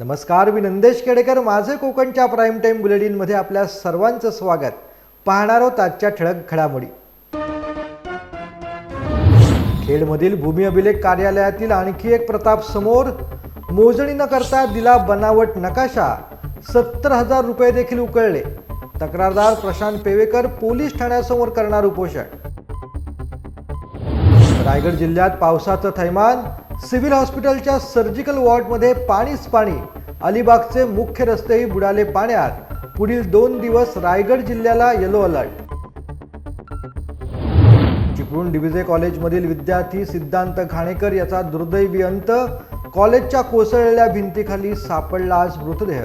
नमस्कार मी नंदेश केडेकर. माझे कोकणच्या प्राईम टाईम बुलेटिनमध्ये आपल्या सर्वांचं स्वागत. पाहणार आहोत आजच्या ठळक घडामोडी. खेडमधील भूमी अभिलेख कार्यालयातील आणखी एक प्रताप समोर मोजणी न करता दिला बनावट नकाशा सत्तर हजार रुपये देखील उकळले. तक्रारदार प्रशांत पेवेकर पोलीस ठाण्यासमोर करणार उपोषण. रायगड जिल्ह्यात पावसाचं थैमान सिव्हिल हॉस्पिटलच्या सर्जिकल वॉर्डमध्ये पाणीच पाणी. अलिबागचे मुख्य रस्तेही बुडाले पाण्यात. पुढील दोन दिवस रायगड जिल्ह्याला येलो अलर्ट चिपळूण डिव्हिजे कॉलेजमधील विद्यार्थी सिद्धांत घाणेकर याचा दुर्दैवी अंत कॉलेजच्या कोसळलेल्या भिंतीखाली सापडला आज मृतदेह.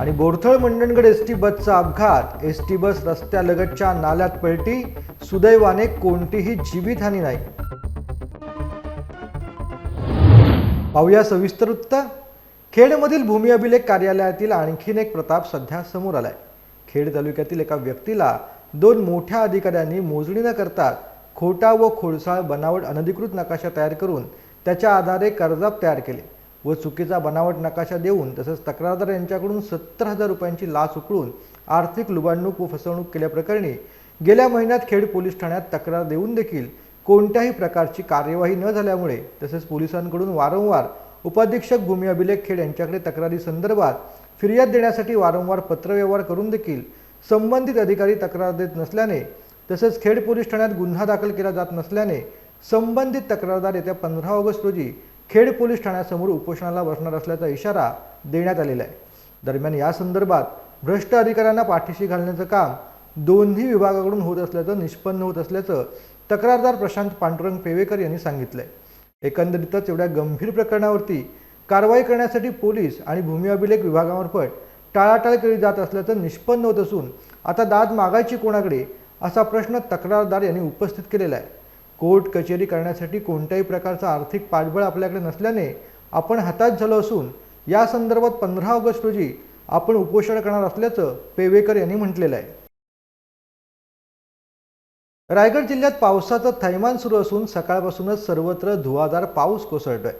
आणि बोरथळ मंडणगड एस टी बसचा अपघात. एस टी बस रस्त्यालगतच्या नाल्यात पलटी सुदैवाने कोणतीही जीवितहानी नाही. पाहूया सविस्तर वृत्त खेडमधील भूमी अभिलेख कार्यालयातील आणखीन एक प्रताप सध्या समोर आलाय. खेड तालुक्यातील एका व्यक्तीला दोन मोठ्या अधिकाऱ्यांनी मोजणी न करता खोटा व खोडसाळ बनावट अनधिकृत नकाशा तयार करून त्याच्या आधारे कर्जाब तयार केले व चुकीचा बनावट नकाशा देऊन तसंच तक्रारदार यांच्याकडून सत्तर हजार रुपयांची लाच उकळून आर्थिक लुबाडणूक व फसवणूक केल्याप्रकरणी गेल्या महिन्यात खेड पोलीस ठाण्यात तक्रार देऊन देखील कोणत्याही प्रकारची कार्यवाही न झाल्यामुळे तसेच पोलिसांकडून वारंवार उपाधीक्षक भूमी अभिलेख खेड यांच्याकडे तक्रारी संदर्भात फिर्याद देण्यासाठी वारंवार पत्रव्यवहार करून देखील संबंधित अधिकारी तक्रार देत नसल्याने तसेच खेड पोलीस ठाण्यात गुन्हा दाखल केला जात नसल्याने संबंधित तक्रारदार येत्या पंधरा ऑगस्ट रोजी खेड पोलीस ठाण्यासमोर उपोषणाला बसणार असल्याचा इशारा देण्यात आलेला आहे. दरम्यान या संदर्भात भ्रष्ट अधिकाऱ्यांना पाठीशी घालण्याचं काम दोन्ही विभागाकडून होत असल्याचं निष्पन्न होत असल्याचं तक्रारदार प्रशांत पांडुरंग पेवेकर यांनी सांगितलं आहे एकंदरीतच एवढ्या गंभीर प्रकरणावरती कारवाई करण्यासाठी पोलीस आणि भूमी अभिलेख विभागामार्फत टाळाटाळ केली जात असल्याचं निष्पन्न होत असून आता दाद मागायची कोणाकडे असा प्रश्न तक्रारदार यांनी उपस्थित केलेला आहे. कोर्ट कचेरी करण्यासाठी कोणत्याही प्रकारचं आर्थिक पाठबळ आपल्याकडे नसल्याने आपण हताश झालो असून या संदर्भात पंधरा ऑगस्ट रोजी आपण उपोषण करणार असल्याचं पेवेकर यांनी म्हटलेलं आहे. रायगड जिल्ह्यात पावसाचं थैमान सुरू असून सकाळपासूनच सर्वत्र धुवाधार पाऊस कोसळतोय.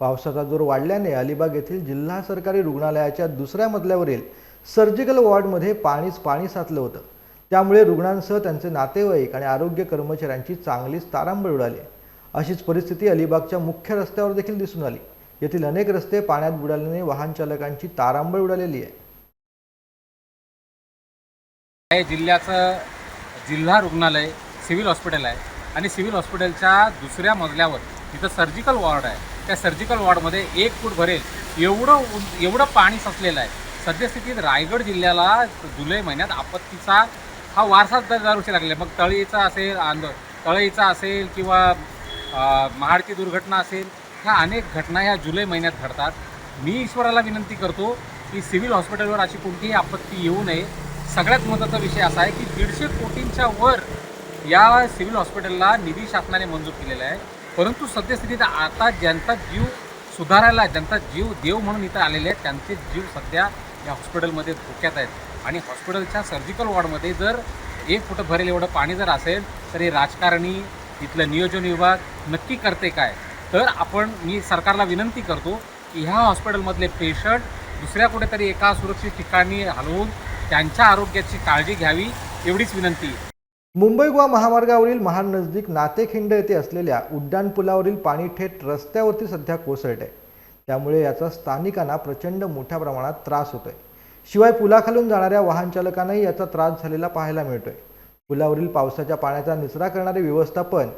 पावसाचा जोर वाढल्याने अलिबाग येथील जिल्हा सरकारी रुग्णालयाच्या दुसऱ्या मजल्यावरील सर्जिकल वॉर्डमध्ये पाणीच पाणी साचलं होतं. त्यामुळे रुग्णांसह त्यांचे नातेवाईक आणि आरोग्य कर्मचाऱ्यांची चांगलीच तारांबळ उडाली. अशीच परिस्थिती अलिबागच्या मुख्य रस्त्यावर देखील दिसून आली. येथील अनेक रस्ते पाण्यात बुडाल्याने वाहन चालकांची तारांबळ उडालेली आहे. जिल्ह्याचं जिल्हा रुग्णालय सिव्हिल हॉस्पिटल आहे आणि सिव्हिल हॉस्पिटलच्या दुसऱ्या मजल्यावर तिथं सर्जिकल वॉर्ड आहे. त्या सर्जिकल वॉर्डमध्ये एक फूट भरेल एवढं एवढं पाणी साचलेलं आहे. सद्यस्थितीत रायगड जिल्ह्याला जुलै महिन्यात आपत्तीचा हा वारसा दरवर्षी लागलेला आहे मग तळीचा असेल आंद तळईचा असेल किंवा महाडची दुर्घटना असेल ह्या अनेक घटना ह्या जुलै महिन्यात घडतात. मी ईश्वराला विनंती करतो की सिव्हिल हॉस्पिटलवर अशी कोणतीही आपत्ती येऊ नये. सगळ्यात महत्त्वाचा विषय असा आहे की दीडशे कोटींच्या वर या सिव्हिल हॉस्पिटलला निधी शासनाने मंजूर केलेला आहे. परंतु सद्यस्थितीत आता ज्यांचा जीव सुधारायला ज्यांचा जीव देव म्हणून इथं आलेले आहेत. त्यांचे जीव सध्या या हॉस्पिटलमध्ये धोक्यात आहेत. आणि हॉस्पिटलच्या सर्जिकल वॉर्डमध्ये जर एक फुट भरेल एवढं पाणी जर असेल तर हे राजकारणी इथलं नियोजन विभाग नक्की करते काय? तर आपण मी सरकारला विनंती करतो की ह्या हॉस्पिटलमधले पेशंट दुसऱ्या कुठेतरी एका सुरक्षित ठिकाणी हलवून त्यांच्या आरोग्याची काळजी घ्यावी एवढीच विनंती. मुंबई गोवा महामार्गावरील महान नजदीक नातेखिंड येथे असलेल्या उड्डाणपुलावरील पाणी थेट रस्त्यावरती सध्या कोसळत आहे. त्यामुळे याचा स्थानिकांना प्रचंड मोठ्या प्रमाणात त्रास होतोय. शिवाय पुलाखालून जाणाऱ्या वाहनचालकांनाही याचा त्रास झालेला पाहायला मिळतोय. पुलावरील पावसाच्या पाण्याचा निचरा करणारे व्यवस्थापन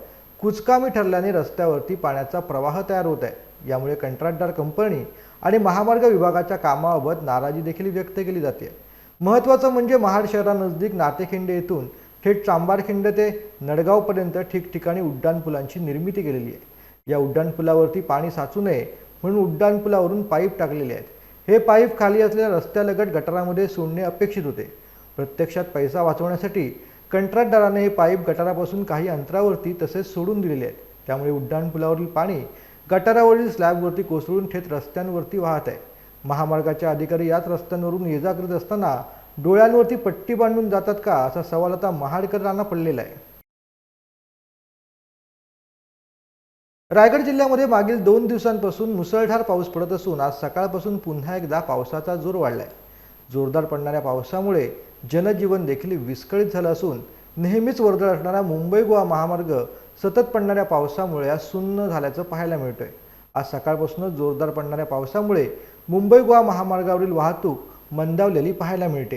कुचकामी ठरल्याने रस्त्यावरती पाण्याचा प्रवाह तयार होत आहे. यामुळे कंत्राटदार कंपनी आणि महामार्ग विभागाच्या कामाबाबत नाराजी देखील व्यक्त केली जाते. महत्त्वाचं म्हणजे महाड शहरानजदीक नातेखिंड येथून थेट चांबारखिंड ते नडगावपर्यंत ठिकठिकाणी उड्डाणपुलांची निर्मिती केलेली आहे. या उड्डाणपुलावरती पाणी साचू नये म्हणून उड्डाणपुलावरून पाईप टाकलेले आहेत. हे पाईप खाली असलेल्या रस्त्यालगत गटारामध्ये सोडणे अपेक्षित होते. प्रत्यक्षात पैसा वाचवण्यासाठी कंत्राटदाराने हे पाईप गटारापासून काही अंतरावरती तसेच सोडून दिलेले आहेत. त्यामुळे उड्डाणपुलावरील पाणी गटारावरील स्लॅबवरती कोसळून थेट रस्त्यांवरती वाहत आहे. महामार्गाच्या अधिकारी याच रस्त्यांवरून ये जा करत असताना डोळ्यांवरती पट्टी बांधून जातात का असा सवाल आता महाडकरांना पडलेला आहे. रायगड जिल्ह्यामध्ये मागील दोन दिवसांपासून मुसळधार पाऊस पडत असून आज सकाळपासून पुन्हा एकदा पावसाचा जोर वाढलाय. जोरदार पडणाऱ्या पावसामुळे जनजीवन देखील विस्कळीत झालं असून नेहमीच वर्दळ असणारा मुंबई गोवा महामार्ग सतत पडणाऱ्या पावसामुळे आज सुन्न झाल्याचं पाहायला मिळतंय. आज सकाळपासूनच जोरदार पडणाऱ्या पावसामुळे मुंबई गोवा महामार्गावरील वाहतूक मंदावलेली पाहायला मिळते.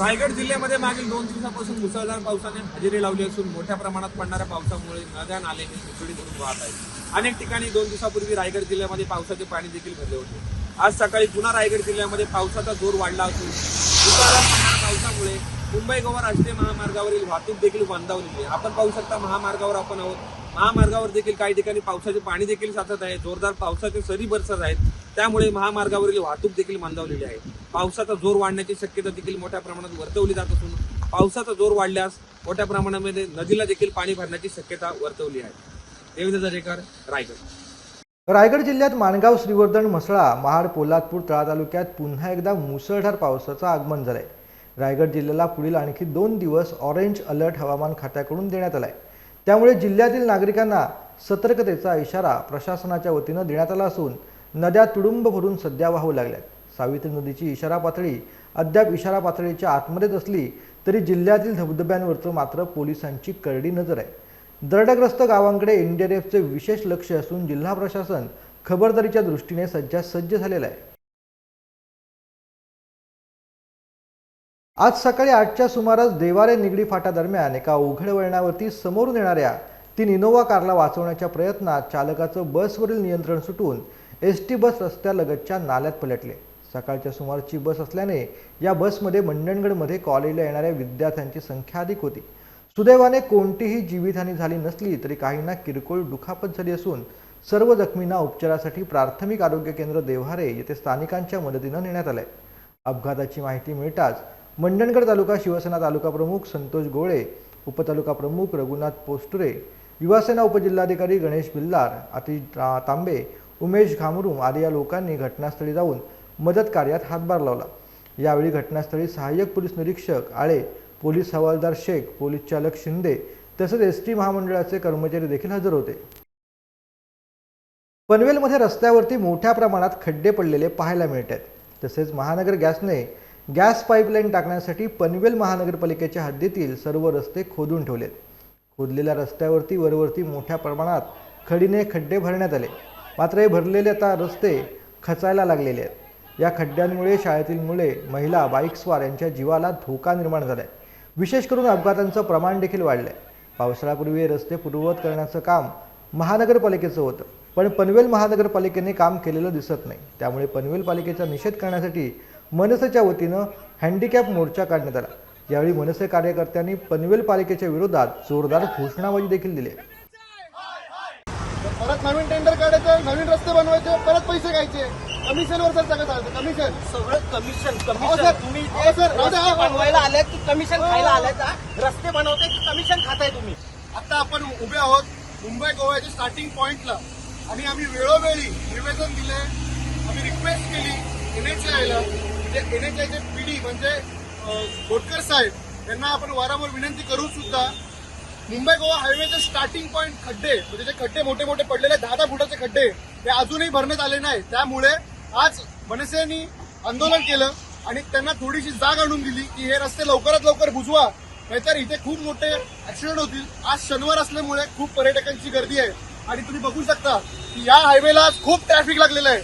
रायगड जिल्ह्यामध्ये मागील दोन दिवसापासून मुसळधार पावसाने हजेरी लावली असून मोठ्या प्रमाणात पडणाऱ्या पावसामुळे नद्या नाले हे सुसडीत वाहत आहेत. अनेक ठिकाणी दोन दिवसापूर्वी रायगड जिल्ह्यामध्ये पावसाचे पाणी देखील भरले होते. आज सकाळी पुन्हा रायगड जिल्ह्यामध्ये पावसाचा जोर वाढला असून मुसळधार पडणाऱ्या पावसामुळे मुंबई गोवा राष्ट्रीय महामार्गावरील वाहतूक देखील मंदावलेली आहे. आपण पाहू शकता महामार्गावर आपण आहोत. महामार्गावर देखील काही ठिकाणी पावसाचे पाणी देखील साचत आहे. जोरदार पावसाचे सरी बरसत आहेत. त्यामुळे महामार्गावरील वाहतूक देखील मंदावलेली आहे. पावसाचा जोर वाढण्याची शक्यता देखील मोठ्या प्रमाणात वर्तवली जात असून पावसाचा जोर वाढल्यास मोठ्या प्रमाणामध्ये नदीला देखील पाणी भरण्याची शक्यता वर्तवली आहे. देवेंद्र दरेकर रायगड. रायगड जिल्ह्यात माणगाव श्रीवर्धन म्हसळा महाड पोलादपूर तळा तालुक्यात पुन्हा एकदा मुसळधार पावसाचं आगमन झालंय. रायगड जिल्ह्याला पुढील आणखी दोन दिवस ऑरेंज अलर्ट हवामान खात्याकडून देण्यात आलाय. त्यामुळे जिल्ह्यातील नागरिकांना सतर्कतेचा इशारा प्रशासनाच्या वतीनं देण्यात आला असून नद्या तुडुंब भरून सध्या वाहू लागल्यात. सावित्री नदीची इशारा पातळी अद्याप इशारा पातळीच्या आतमध्येच असली तरी जिल्ह्यातील धबधब्यांवरचं मात्र पोलिसांची करडी नजर आहे. दरडग्रस्त गावांकडे एनडीआरएफचे विशेष लक्ष असून जिल्हा प्रशासन खबरदारीच्या दृष्टीने सज्जा सज्ज झालेलं आहे. आज सकाळी आठच्या सुमारास देवारे निगडी फाटा दरम्यान एका उघड वळणावरती समोरून येणाऱ्या तीन इनोव्हा कारला वाचवण्याच्या प्रयत्नात चालकाचं बसवरील नियंत्रण सुटून एस टी बस रस्त्यालगतच्या नाल्यात पलटले. सकाळच्या सुमारची बस असल्याने या बसमध्ये मंडणगडमध्ये कॉलेजला येणाऱ्या विद्यार्थ्यांची संख्या अधिक होती. सुदैवाने कोणतीही जीवितहानी झाली नसली तरी काहींना किरकोळ दुखापत झाली असून सर्व जखमींना उपचारासाठी प्राथमिक आरोग्य केंद्र देव्हारे येथे स्थानिकांच्या मदतीनं नेण्यात आलंय. अपघाताची माहिती मिळताच मंडणगड तालुका शिवसेना तालुका प्रमुख संतोष गोळे उपतालुका प्रमुख रघुनाथ पोस्टुरे युवासेना उपजिल्हाधिकारी गणेश बिल्लार अति तांबे उमेश घामरुम आदी या लोकांनी घटनास्थळी जाऊन मदत कार्यात हातभार लावला. यावेळी घटनास्थळी सहाय्यक पोलीस निरीक्षक आळे पोलीस हवालदार शेख पोलीस चालक शिंदे तसेच एस टी महामंडळाचे कर्मचारी देखील हजर होते. पनवेलमध्ये रस्त्यावरती मोठ्या प्रमाणात खड्डे पडलेले पाहायला मिळत आहेत तसेच महानगर गॅसने गॅस पाईपलाईन टाकण्यासाठी पनवेल महानगरपालिकेच्या हद्दीतील सर्व रस्ते खोदून ठेवलेत. खोदलेल्या रस्त्यावरती वरवरती मोठ्या प्रमाणात खडीने खड्डे भरण्यात आले. मात्र हे भरलेले आता रस्ते खचायला लागलेले आहेत. या खड्ड्यांमुळे शाळेतील मुले महिला बाईकस्वार यांच्या जीवाला धोका निर्माण झाला आहे विशेष करून अपघातांचं प्रमाण देखील वाढलं आहे पावसाळ्यापूर्वी हे रस्ते पूर्ववत करण्याचं काम महानगरपालिकेचं होतं. पण पनवेल महानगरपालिकेने काम केलेलं दिसत नाही. त्यामुळे पनवेल पालिकेचा निषेध करण्यासाठी मनसेच्या वतीनं हँडिकॅप मोर्चा काढण्यात आला. यावेळी मनसे कार्यकर्त्यांनी पनवेल पालिकेच्या विरोधात जोरदार घोषणाबाजी देखील दिली परत नवीन टेंडर काढायचं नवीन रस्ते बनवायचे परत पैसे घ्यायचे. कमिशनवर सर सगळं चालतं कमिशन सगळं कमिशन कमिशन सर, तुम्ही सर, रस्ते. बनवायला आले की कमिशन खायला आले का रस्ते बनवते की कमिशन खाताय तुम्ही. आता आपण उभे आहोत मुंबई गोव्याच्या स्टार्टिंग पॉइंटला आणि आम्ही वेळोवेळी निवेदन दिले. आम्ही रिक्वेस्ट केली एनएचआयला म्हणजे एनएचआयचे पीडी म्हणजे अं, खोटकर साहेब यांना आपण वारंवार विनंती करू सुद्धा. मुंबई गोवा हायवेचे स्टार्टिंग पॉईंट खड्डे म्हणजे जे खड्डे मोठे मोठे पडलेले दहा दहा फुटाचे खड्डे ते अजूनही भरण्यात आले नाही त्यामुळे आज मनसेनी आंदोलन केलं आणि त्यांना थोडीशी जाग आणून दिली की हे रस्ते लवकरात लवकर बुजवा. नाहीतर इथे खूप मोठे ऍक्सिडेंट होतील. आज शनिवार असल्यामुळे खूप पर्यटकांची गर्दी आहे. आणि तुम्ही बघू शकता की या हायवेला आज खूप ट्रॅफिक लागलेलं आहे.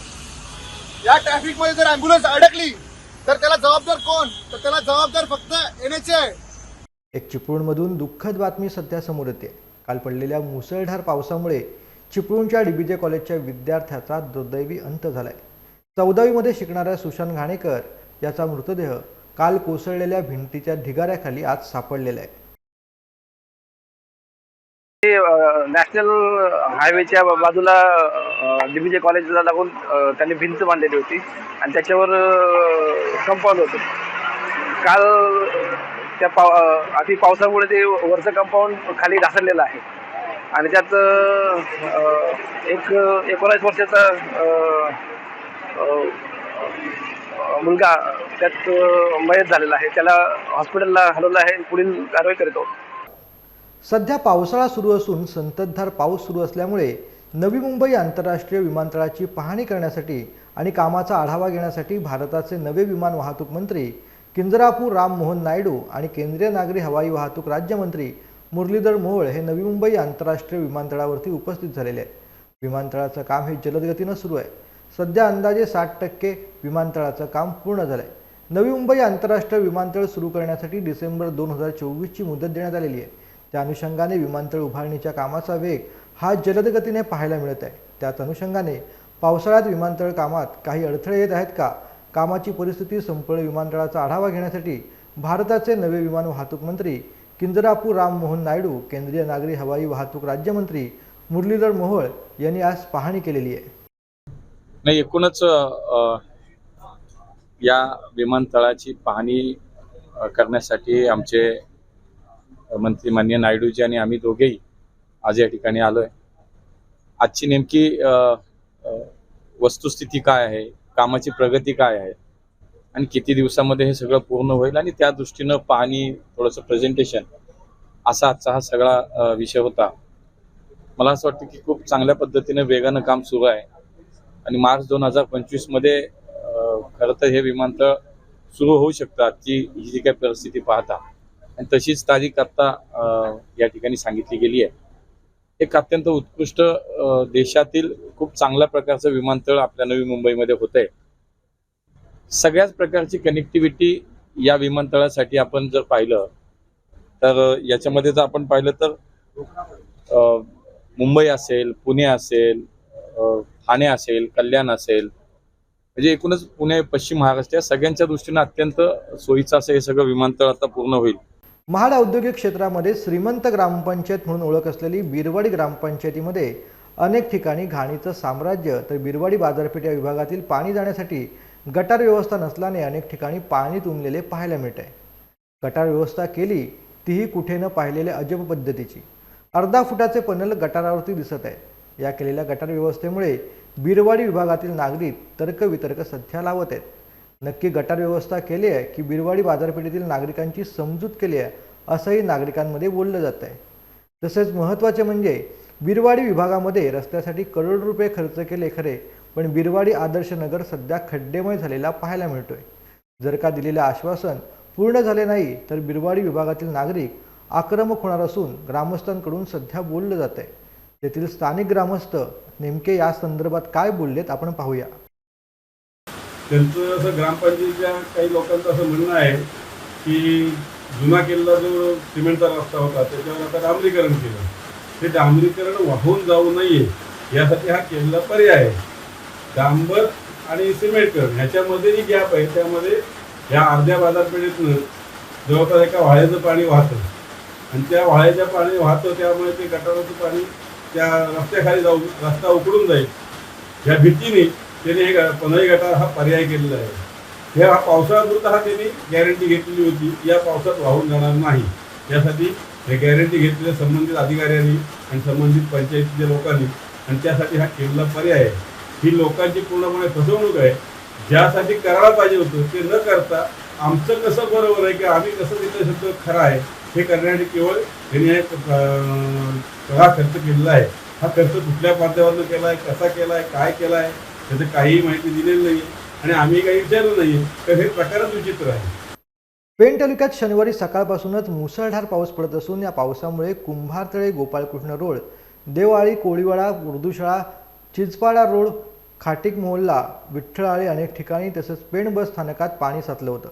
या ट्रॅफिकमध्ये जर अँब्युलन्स अडकली तर त्याला जबाबदार कोण? तर त्याला जबाबदार फक्त एनएचआय एक चिपळूणमधून दुःखद बातमी सध्या समोर येते. काल पडलेल्या मुसळधार पावसामुळे चिपळूणच्या डीबीजे कॉलेजच्या विद्यार्थ्याचा दुर्दैवी अंत झालाय. चौदावीमध्ये शिकणाऱ्या सुशांत घाणेकर याचा मृतदेह काल कोसळलेल्या भिंतीच्या ढिगाऱ्याखाली आज सापडलेला आहे. नॅशनल हायवेच्या बाजूला डीबीजे कॉलेजला लागून त्यांनी भिंत बांधलेली होती आणि त्याच्यावर कंपाऊंड होतं. काल त्या पाव अति पावसामुळे ते वरचं कंपाऊंड खाली घासरलेलं आहे. आणि त्यात एक एकोणीस वर्षाचा मुलगा त्यात मयत झालेला आहे. त्याला हॉस्पिटलला हलवलं आहे पुढील कारवाई करीत आहोत. सध्या पावसाळा सुरू असून संततधार पाऊस सुरू असल्यामुळे नवी मुंबई आंतरराष्ट्रीय विमानतळाची पाहणी करण्यासाठी आणि कामाचा आढावा घेण्यासाठी भारताचे नवे विमान वाहतूक मंत्री किंजरापूर राममोहन नायडू आणि केंद्रीय नागरी हवाई वाहतूक राज्यमंत्री मुरलीधर मोहोळ हे नवी मुंबई आंतरराष्ट्रीय विमानतळावरती उपस्थित झालेले आहेत. विमानतळाचं काम हे जलदगतीनं सुरू आहे. सध्या अंदाजे साठ टक्के विमानतळाचं काम पूर्ण झालं आहे नवी मुंबई आंतरराष्ट्रीय विमानतळ सुरू करण्यासाठी डिसेंबर दोन हजार चोवीसची मुदत देण्यात आलेली आहे. त्या अनुषंगाने विमानतळ उभारणीच्या कामाचा वेग हा जलदगतीने पाहायला मिळत आहे. त्याच अनुषंगाने पावसाळ्यात विमानतळ कामात काही अडथळे येत आहेत का? कामाची परिस्थिती संपळ विमानतळाचा आढावा घेण्यासाठी भारताचे नवे विमान वाहतूक मंत्री किंजरापूर राममोहन नायडू केंद्रीय नागरी हवाई वाहतूक राज्यमंत्री मुरलीधर मोहोळ यांनी आज पाहणी केलेली आहे. नाही एकूणच या विमानतळाची पाहणी करण्यासाठी आमचे मंत्री मान्य नायडूजी आणि आम्ही दोघेही आज या ठिकाणी आलोय. आजची नेमकी वस्तुस्थिती काय आहे? कामाची प्रगती काय आहे? आणि किती दिवसामध्ये हे सगळं पूर्ण होईल? आणि त्या दृष्टीनं पाहणी थोडंसं प्रेझेंटेशन असा आजचा हा सगळा विषय होता. मला असं वाटतं की खूप चांगल्या पद्धतीने वेगानं काम सुरू आहे. आणि मार्च दोन हजार पंचवीसमध्ये खरं तर हे विमानतळ सुरू होऊ शकतात जी ही जी काही परिस्थिती पाहता. आणि तशीच तारीख आत्ता या ठिकाणी सांगितली गेली आहे. एक अत्यंत उत्कृष्ट देशातील खूप चांगल्या प्रकारचं विमानतळ आपल्या नवी मुंबईमध्ये होत आहे सगळ्याच प्रकारची कनेक्टिव्हिटी या विमानतळासाठी आपण जर पाहिलं तर याच्यामध्ये जर आपण पाहिलं तर मुंबई असेल पुणे असेल ठाणे असेल कल्याण असेल म्हणजे एकूणच पुणे पश्चिम महाराष्ट्र या सगळ्यांच्या दृष्टीनं अत्यंत सोयीचं असं हे सगळं विमानतळ आता पूर्ण होईल. महाड औद्योगिक क्षेत्रामध्ये श्रीमंत ग्रामपंचायत म्हणून ओळख असलेली बिरवाडी ग्रामपंचायतीमध्ये अनेक ठिकाणी घाणीचं साम्राज्य तर बिरवाडी बाजारपेठ या विभागातील पाणी जाण्यासाठी गटार व्यवस्था नसल्याने अनेक ठिकाणी पाणी तुंबलेले पाहायला मिळत आहे. गटार व्यवस्था केली तीही कुठे न पाहिलेल्या अजब पद्धतीची. अर्धा फुटाचे पनल गटारावरती दिसत आहे या केलेल्या गटार व्यवस्थेमुळे बिरवाडी विभागातील नागरिक तर्कवितर्क सध्या लावत आहेत. नक्की गटार व्यवस्था केली आहे की बिरवाडी बाजारपेठेतील नागरिकांची समजूत केली आहे असंही नागरिकांमध्ये बोललं जात आहे. तसेच महत्त्वाचे म्हणजे बिरवाडी विभागामध्ये रस्त्यासाठी करोड रुपये खर्च केले खरे पण बिरवाडी आदर्श नगर सध्या खड्डेमय झालेला पाहायला मिळतोय. जर का दिलेले आश्वासन पूर्ण झाले नाही तर बिरवाडी विभागातील नागरिक आक्रमक होणार असून ग्रामस्थांकडून सध्या बोललं जात आहे तेथील स्थानिक ग्रामस्थ नेमके या संदर्भात काय बोललेत आपण पाहूया. त्यांचं असं ग्रामपंचायतीच्या काही लोकांचं असं म्हणणं आहे की जुना केलेला जो सिमेंटचा रस्ता होता त्याच्यावर आता डांबरीकरण केलं. ते डांबरीकरण वाहून जाऊ नये यासाठी हा केलेला पर्याय आहे. डांबर आणि सिमेंटकरण ह्याच्यामध्ये जी गॅप आहे. त्यामध्ये ह्या अर्ध्या बाजारपेठेतनं जवळपास एका वाळ्याचं पाणी वाहतं. आणि त्या वाळ्याच्या पाणी वाहतं त्यामुळे ते गटाराचं पाणी त्या रस्त्याखाली जाऊन रस्ता उकडून जाईल. या भीतीने त्यांनी हे ग- पन्हाळी गटार हा पर्याय केलेला आहे. ह्या हा पावसाळ्यापुरता हा त्यांनी गॅरंटी घेतलेली होती. या पावसात वाहून जाणार नाही. यासाठी हे गॅरंटी घेतलेल्या संबंधित अधिकाऱ्यांनी आणि संबंधित पंचायतीच्या लोकांनी आणि त्यासाठी हा केलेला पर्याय आहे. ही लोकांची पूर्णपणे फसवणूक आहे. ज्यासाठी करायला पाहिजे होतं ते न करता आमचं कसं बरोबर आहे की आम्ही कसं तिथं शब्द खरं आहे हे करण्यासाठी केवळ त्यांनी हा खर्च केलेला आहे. हा खर्च कुठल्या माध्यमातून केला आहे कसा केला आहे काय केला आहे त्याचं काही माहिती दिलेली नाही आणि आम्ही काही विचारलं नाही तर हे प्रकारच विचित्र आहे. पेण तालुक्यात शनिवारी सकाळपासूनच मुसळधार पाऊस पडत असून या पावसामुळे कुंभारतळे गोपाळकृष्ण रोड देवआळी कोळीवाडा उर्दूशाळा चिंचपाडा रोड खाटिक मोहल्ला विठ्ठळाळे अनेक ठिकाणी तसंच पेण बस स्थानकात पाणी साचलं होतं.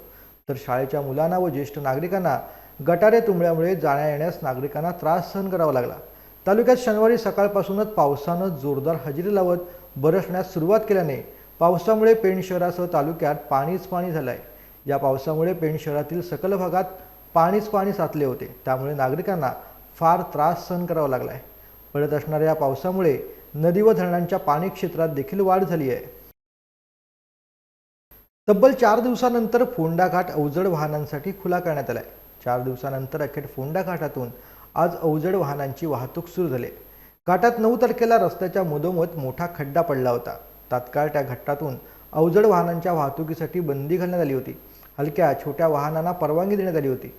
तर शाळेच्या मुलांना व ज्येष्ठ नागरिकांना गटारे तुंबल्यामुळे जाण्या येण्यास नागरिकांना त्रास सहन करावा लागला. तालुक्यात शनिवारी सकाळपासूनच पावसानं जोरदार हजेरी लावत बरसण्यास सुरुवात केल्याने पावसामुळे पेण शहरासह तालुक्यात पाणीच पाणी झालं आहे या पावसामुळे पेण शहरातील सकल भागात पाणीच पाणी साचले होते. त्यामुळे नागरिकांना फार त्रास सहन करावा लागला आहे पडत असणाऱ्या या पावसामुळे नदी व धरणांच्या पाणी क्षेत्रात देखील वाढ झाली आहे. तब्बल चार दिवसानंतर फोंडा घाट अवजड वाहनांसाठी खुला करण्यात आला आहे चार दिवसानंतर अखेर फोंडा घाटातून आज अवजड वाहनांची वाहतूक सुरू झाली आहे. घाटात नऊ तारखेला रस्त्याच्या मधोमध मोठा खड्डा पडला होता. तात्काळ त्या घाटातून अवजड वाहनांच्या वाहतुकीसाठी बंदी घालण्यात आली होती. हलक्या छोट्या वाहनांना परवानगी देण्यात आली होती.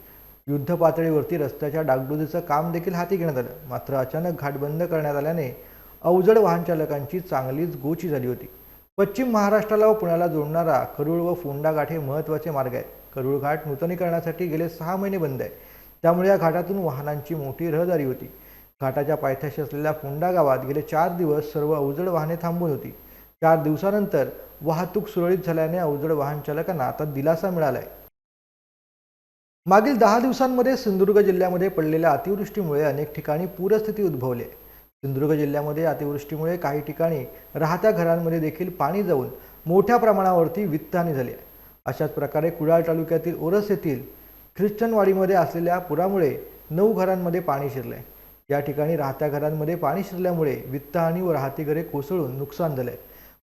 युद्ध पातळीवरती रस्त्याच्या डागडुजीचं काम देखील हाती घेण्यात आलं. मात्र अचानक घाट बंद करण्यात आल्याने अवजड वाहन चालकांची चांगलीच गोची झाली होती. पश्चिम महाराष्ट्राला व पुण्याला जोडणारा करूळ व फोंडा घाट हे महत्त्वाचे मार्ग आहेत. करूळ घाट नूतनीकरणासाठी गेले सहा महिने बंद आहे त्यामुळे या घाटातून वाहनांची मोठी रहदारी होती. घाटाच्या पायथ्याशी असलेल्या फोंडा गावात गेले चार दिवस सर्व अवजड वाहने थांबून होती. चार दिवसानंतर वाहतूक सुरळीत झाल्याने अवजड वाहन चालकांना आता दिलासा मिळाला आहे मागील दहा दिवसांमध्ये सिंधुदुर्ग जिल्ह्यामध्ये पडलेल्या अतिवृष्टीमुळे अनेक ठिकाणी पूरस्थिती उद्भवली. आहे सिंधुदुर्ग जिल्ह्यामध्ये अतिवृष्टीमुळे काही ठिकाणी राहत्या घरांमध्ये देखील पाणी जाऊन मोठ्या प्रमाणावरती वित्तहानी झाली. आहे अशाच प्रकारे कुडाळ तालुक्यातील ओरस येथील ख्रिश्चनवाडीमध्ये असलेल्या पुरामुळे नऊ घरांमध्ये पाणी शिरले या ठिकाणी राहत्या घरांमध्ये पाणी शिरल्यामुळे वित्तहानी व राहती घरे कोसळून नुकसान झाले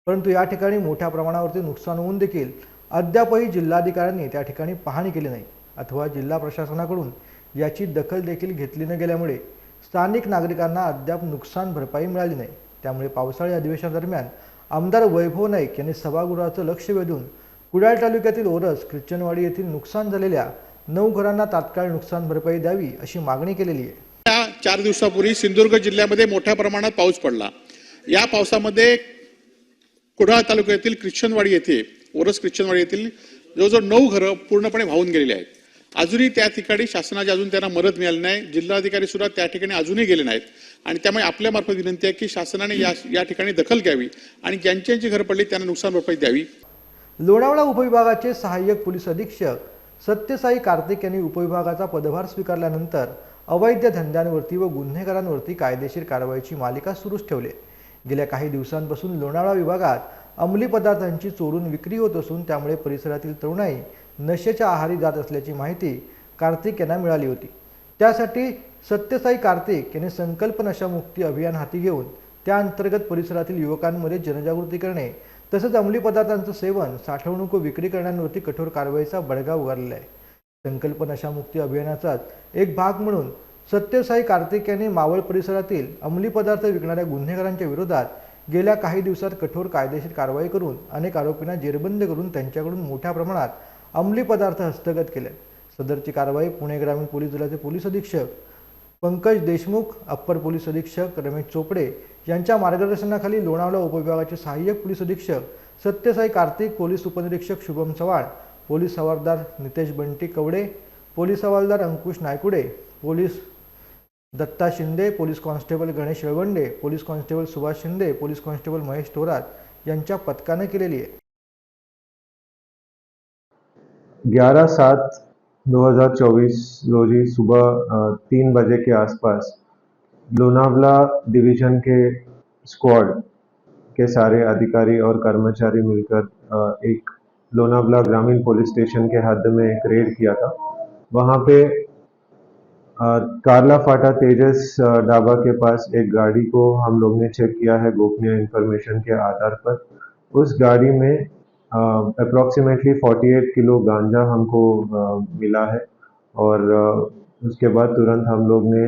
परंतु या ठिकाणी मोठ्या प्रमाणावरती नुकसान होऊन देखील अद्यापही जिल्हाधिकाऱ्यांनी त्या ठिकाणी पाहणी केली नाही अथवा जिल्हा प्रशासनाकडून याची दखल देखील घेतली न गेल्यामुळे स्थानिक नागरिकांना अद्याप नुकसान भरपाई मिळाली नाही. त्यामुळे पावसाळी अधिवेशनादरम्यान आमदार वैभव नाईक यांनी सभागृहाचं लक्ष वेधून कुडाळ तालुक्यातील ओरस ख्रिश्चनवाडी येथील नुकसान झालेल्या नऊ घरांना तात्काळ नुकसान भरपाई द्यावी अशी मागणी केलेली आहे. चार दिवसापूर्वी सिंधुदुर्ग जिल्ह्यामध्ये मोठ्या प्रमाणात पाऊस पडला. या पावसामध्ये कुडाळ तालुक्यातील ख्रिश्चनवाडी येथे ओरस ख्रिश्चनवाडी येथील जवळजवळ नऊ घरं पूर्णपणे वाहून गेलेली आहेत. अजूनही त्या ठिकाणी शासनाची अजून त्यांना मदत मिळाली नाही. जिल्हाधिकारी सुद्धा त्या ठिकाणी अजूनही गेले नाहीत. आणि त्यामुळे आपल्यामार्फत विनंती आहे की शासनाने या या ठिकाणी दखल घ्यावी आणि ज्यांची ज्यांची घरं पडली त्यांना नुकसान भरपाई द्यावी. लोणावळा उपविभागाचे सहाय्यक पोलीस अधीक्षक सत्यसाई कार्तिक यांनी उपविभागाचा पदभार स्वीकारल्यानंतर अवैध धंद्यांवरती व गुन्हेगारांवरती कायदेशीर कारवाईची मालिका सुरूच ठेवली. गेल्या काही दिवसांपासून लोणावळा विभागात अंमली पदार्थांची चोरून विक्री होत असून त्यामुळे परिसरातील तरुणाई नशेच्या आहारी जात असल्याची माहिती कार्तिक यांना मिळाली होती. त्यासाठी सत्यसाई कार्तिक यांनी संकल्प नशामुक्ती अभियान हाती घेऊन त्या अंतर्गत परिसरातील युवकांमध्ये जनजागृती करणे तसंच अंमली पदार्थांचं सेवन साठवणूक व विक्री करण्यावरती कठोर कारवाईचा बडगा उगारलेला आहे. संकल्प नशामुक्ती अभियानाचाच एक भाग म्हणून सत्यसाई कार्तिक यांनी मावळ परिसरातील अंमली पदार्थ विकणाऱ्या गुन्हेगारांच्या विरोधात गेल्या काही दिवसात कठोर कायदेशीर कारवाई करून अनेक आरोपींना जेरबंद करून त्यांच्याकडून मोठ्या प्रमाणात अंमली पदार्थ हस्तगत केले. सदरची कारवाई पुणे ग्रामीण पोलीस दलाचे पोलीस अधीक्षक पंकज देशमुख अप्पर पोलीस अधीक्षक रमेश चोपडे यांच्या मार्गदर्शनाखाली लोणावळा उपविभागाचे सहाय्यक पोलीस अधीक्षक सत्यसाई कार्तिक पोलीस उपनिरीक्षक शुभम चव्हाण पोलीस हवालदार नितेश बंटी कवडे पोलीस हवालदार Ankush Naikude police Datta Shinde police constable Ganesh Ravande police constable Subhash Shinde police constable Mahesh Thorat यांच्या पथकानं केलेली आहे. ग्यारह सात 2024 रोजी सुबह तीन बजे के आसपास लोनावला डिवीजन के स्क्वाड के सारे अधिकारी और कर्मचारी मिलकर एक लोनावला ग्रामीण पुलिस स्टेशन के हद में एक रेड किया था। वहाँ पे कारला फाटा तेजस ढाबा के पास एक गाड़ी को हम लोग ने चेक किया है गोपनीय इंफॉर्मेशन के आधार पर। उस गाड़ी में अप्रोक्सीमेटली 48 किलो गांजा हमको अ, मिला है और अ, उसके बाद तुरंत हम लोग ने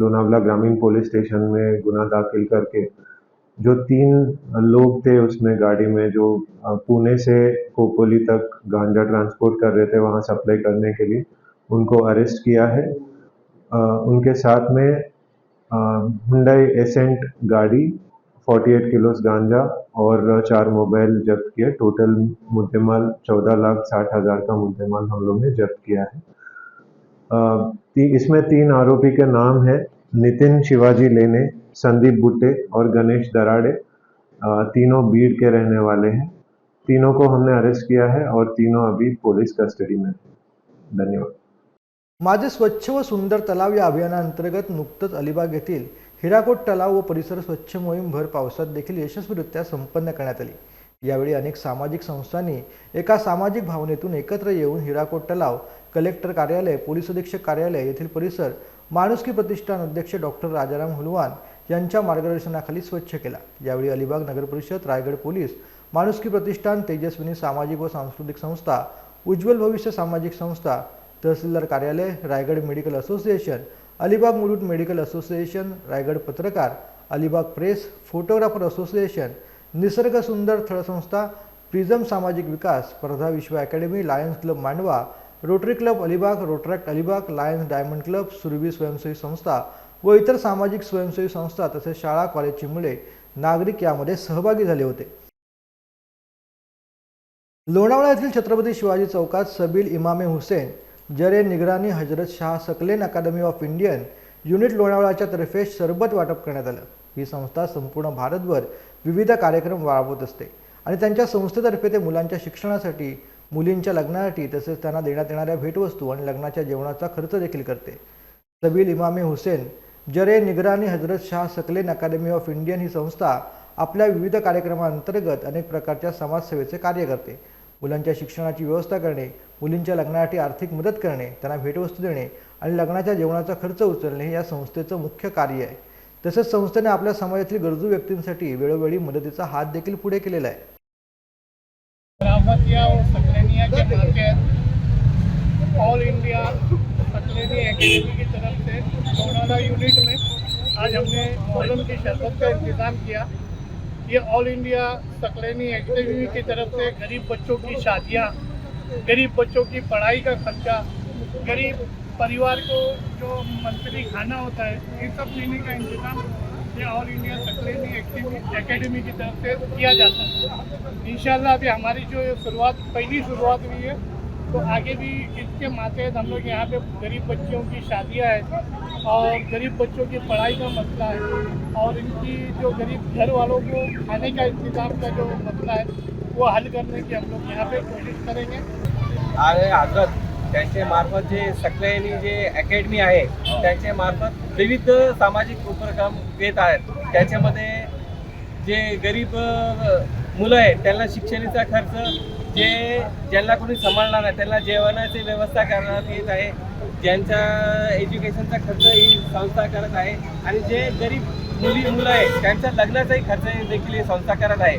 लोनावला ग्रामीण पुलिस स्टेशन में गुना दाखिल करके जो तीन लोग थे उसमें गाड़ी में जो पुणे से कोपोली तक गांजा ट्रांसपोर्ट कर रहे थे वहाँ सप्लाई करने के लिए, उनको अरेस्ट किया है। उनके साथ में हुंडई एसेंट गाड़ी 48 किलोस गांजा और चार मोबाइल जब्त किए। टोटल मुद्देमाल चौदह लाख साठ हज़ार का मुद्देमाल हम लोग ने जब्त किया है। इसमें तीन आरोपी के नाम है। नितिन शिवाजी लेने संदीप बुट्टे और गणेश दराड़े तीनों बीड़ के रहने वाले हैं। तीनों को हमने अरेस्ट किया है और तीनों अभी पोलीस कस्टडी में धन्यवाद। माझे स्वच्छ व सुंदर तलाव या अभियानांतर्गत नुकतंच अलिबाग येथील हिराकोट तलाव व परिसर स्वच्छ मोहीम भर पावसात देखील यशस्वीरित्या संपन्न करण्यात आली. यावेळी अनेक सामाजिक संस्थांनी एका सामाजिक भावनेतून एकत्र येऊन हिराकोट तलाव कलेक्टर कार्यालय पोलीस अधीक्षक कार्यालय येथील परिसर माणुसकी प्रतिष्ठान अध्यक्ष डॉक्टर राजाराम हुलवान यांच्या मार्गदर्शनाखाली स्वच्छ केला. यावेळी अलिबाग नगर परिषद रायगड पोलीस माणुसकी प्रतिष्ठान तेजस्विनी सामाजिक व सांस्कृतिक संस्था उज्ज्वल भविष्य सामाजिक संस्था तहसीलदार कार्यालय रायगड मेडिकल असोसिएशन अलिबाग मुलुट मेडिकल असोसिएशन रायगड पत्रकार अलिबाग प्रेस फोटोग्राफर असोसिएशन निसर्ग सुंदर थळसंस्था प्रिझम सामाजिक विकास स्पर्धा Vishwa academy Lions club Mandwa Rotary club Alibag Rotaract Alibag Lions diamond club Surabhi स्वयंसेवी संस्था व इतर सामाजिक स्वयंसेवी संस्था तसेच शाळा कॉलेजची मुले नागरिक यामध्ये सहभागी झाले होते. लोणावळा येथील छत्रपती शिवाजी चौकात सबील इमामे हुसेन जरे निगरानी Hazrat Shah Saqlain academy of Indian unit लोणावळाच्या तर्फे सरबत वाटप करण्यात आलं. ही संस्था संपूर्ण भारतभर विविध कार्यक्रम राबवत असते आणि त्यांच्या संस्थेतर्फे ते मुलांच्या शिक्षणासाठी मुलींच्या लग्नासाठी तसेच त्यांना देण्यात येणाऱ्या भेटवस्तू आणि लग्नाच्या जेवणाचा खर्च देखील करते. सबील इमामे हुसेन जरे निगरानी Hazrat Shah Saqlain academy of Indian ही संस्था आपल्या विविध कार्यक्रमांतर्गत अनेक प्रकारच्या समाजसेवेचे कार्य करते. मुलांच्या शिक्षणाची व्यवस्था करणे मुलींच्या लग्नासाठी आर्थिक मदत करणे त्यांना भेटवस्तू देणे आणि लग्नाच्या जेवणाचा खर्च उचलणे हे या संस्थेचं मुख्य कार्य आहे. तसेच संस्थेने आपल्या समाजातील गरजू व्यक्तींसाठी वेळोवेळी मदतीचा हात देखील पुढे केलेला आहे. रावतिया और सकलेनिया के ऑल इंडिया सकलेनी एकेडमी की तरफ़ से लोनाला यूनिट में आज हमने मौसम की शरबत का इंतज़ाम किया। ये ऑल इंडिया सकलेनी एकेडमी की तरफ़ से गरीब बच्चों की शादियाँ, गरीब बच्चों की पढ़ाई का खर्चा, गरीब परिवार को जो मंथली खाना होता है ये सब देने का इंतज़ाम ये ऑल इंडिया एकेडमी की तरफ़ से किया जाता है। इंशाल्लाह अभी हमारी जो शुरुआत, पहली शुरुआत हुई है तो आगे भी इसके मातहत हम लोग यहाँ पे गरीब बच्चियों की शादियाँ हैं और गरीब बच्चों की पढ़ाई का मसला है और इनकी जो गरीब घर वालों को खाने का इंतज़ाम का जो मसला है, वो हल करने की हम लोग यहाँ पे कोशिश करेंगे। आणि हज़रत त्यांच्या मार्फत जे सकलेनी जे अकॅडमी आहे त्यांच्या मार्फत विविध सामाजिक उपक्रम घेत आहेत. त्याच्यामध्ये जे गरीब मुलं आहेत त्यांना शिक्षणाचा खर्च जे ज्यांना कोणी सांभाळणार नाही त्यांना जेवणाची व्यवस्था करण्यात येत आहे. ज्यांच्या एज्युकेशनचा खर्च ही संस्था करत आहे. आणि जे गरीब मुली मुलं आहेत त्यांच्या लग्नाचाही खर्च देखील ही संस्था करत आहे.